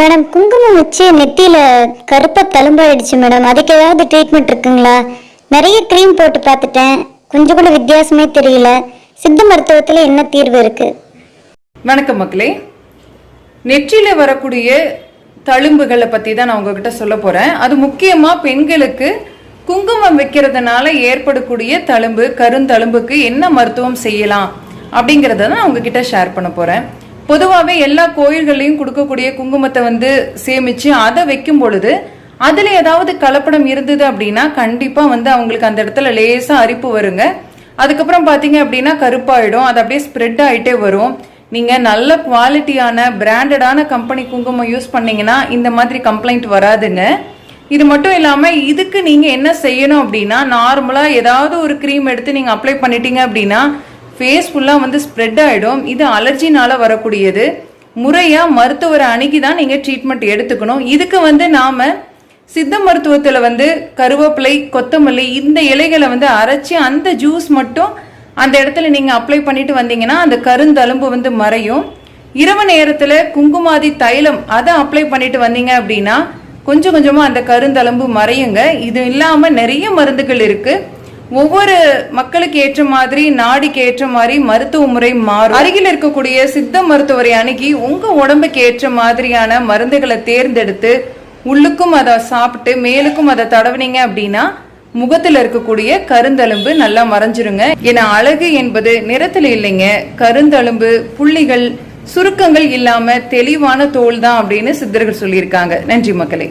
Madam குங்குமம் வச்சு நெத்தியில கருப்பா தழும்பாயிடுச்சு மேடம். அதுக்கு ஏதாவது ட்ரீட்மெண்ட் இருக்குங்களா? நிறைய க்ரீம் போட்டு பார்த்துட்டேன். கொஞ்சம் கூட வித்தியாசமே தெரியல. சித்த மருத்துவத்தில் என்ன தீர்வு இருக்கு? வணக்கம் மக்களே. நெற்றியில வரக்கூடிய தழும்புகளை பத்தி தான் நான் உங்ககிட்ட சொல்ல போறேன். அது முக்கியமா பெண்களுக்கு குங்குமம் வைக்கிறதுனால ஏற்படக்கூடிய தழும்பு கருந்தழும்புக்கு என்ன மருத்துவம் செய்யலாம் அப்படிங்கிறத தான் நான் உங்ககிட்ட ஷேர் பண்ண போறேன். பொதுவாகவே எல்லா கோயில்கள்லையும் கொடுக்கக்கூடிய குங்குமத்தை வந்து சேமித்து அதை வைக்கும் பொழுது அதில் ஏதாவது கலப்படம் இருந்தது அப்படின்னா கண்டிப்பாக வந்து அவங்களுக்கு அந்த இடத்துல லேசாக அரிப்பு வருங்க. அதுக்கப்புறம் பார்த்தீங்க அப்படின்னா கருப்பாயிடும். அது அப்படியே ஸ்ப்ரெட் ஆகிட்டே வரும். நீங்கள் நல்ல குவாலிட்டியான பிராண்டடான கம்பெனி குங்குமம் யூஸ் பண்ணிங்கன்னா இந்த மாதிரி கம்ப்ளைண்ட் வராதுங்க. இது மட்டும் இல்லாமல் இதுக்கு நீங்கள் என்ன செய்யணும் அப்படின்னா நார்மலாக ஏதாவது ஒரு க்ரீம் எடுத்து நீங்கள் அப்ளை பண்ணிட்டீங்க அப்படின்னா ஃபேஸ் ஃபுல்லாக வந்து ஸ்ப்ரெட் ஆகிடும் இது அலர்ஜினால் வரக்கூடியது. முறையாக மருத்துவரை அணுகி தான் நீங்கள் ட்ரீட்மெண்ட் எடுத்துக்கணும். இதுக்கு வந்து நாம் சித்த மருத்துவத்தில் வந்து கருவேப்பிலை கொத்தமல்லி இந்த இலைகளை வந்து அரைச்சி அந்த ஜூஸ் மட்டும் அந்த இடத்துல நீங்கள் அப்ளை பண்ணிட்டு வந்தீங்கன்னா அந்த கருந்தழும்பு வந்து மறையும். இரவு நேரத்தில் குங்குமாதி தைலம் அதை அப்ளை பண்ணிட்டு வந்தீங்க அப்படின்னா கொஞ்சம் கொஞ்சமாக அந்த கருந்தழும்பு மறையுங்க. இது இல்லாமல் நிறைய மருந்துகள் இருக்குது ஒவ்வொரு மக்களுக்கு ஏற்ற மாதிரி நாடிக்கு ஏற்ற மாதிரி மருத்துவ முறை மாறும். அருகில் இருக்கக்கூடிய சித்த மருத்துவரை அணுகி உங்க உடம்புக்கு ஏற்ற மாதிரியான மருந்துகளை தேர்ந்தெடுத்து உள்ளுக்கும் அதை சாப்பிட்டு மேலுக்கும் அதை தடவுனீங்க அப்படின்னா முகத்துல இருக்கக்கூடிய கருந்தழும்பு நல்லா மறைஞ்சிருங்க. ஏன்னா அழகு என்பது நிறத்தில் இல்லைங்க. கருந்தழும்பு புள்ளிகள் சுருக்கங்கள் இல்லாம தெளிவான தோல் தான் அப்படின்னு சித்தர்கள் சொல்லியிருக்காங்க. நன்றி மக்களே.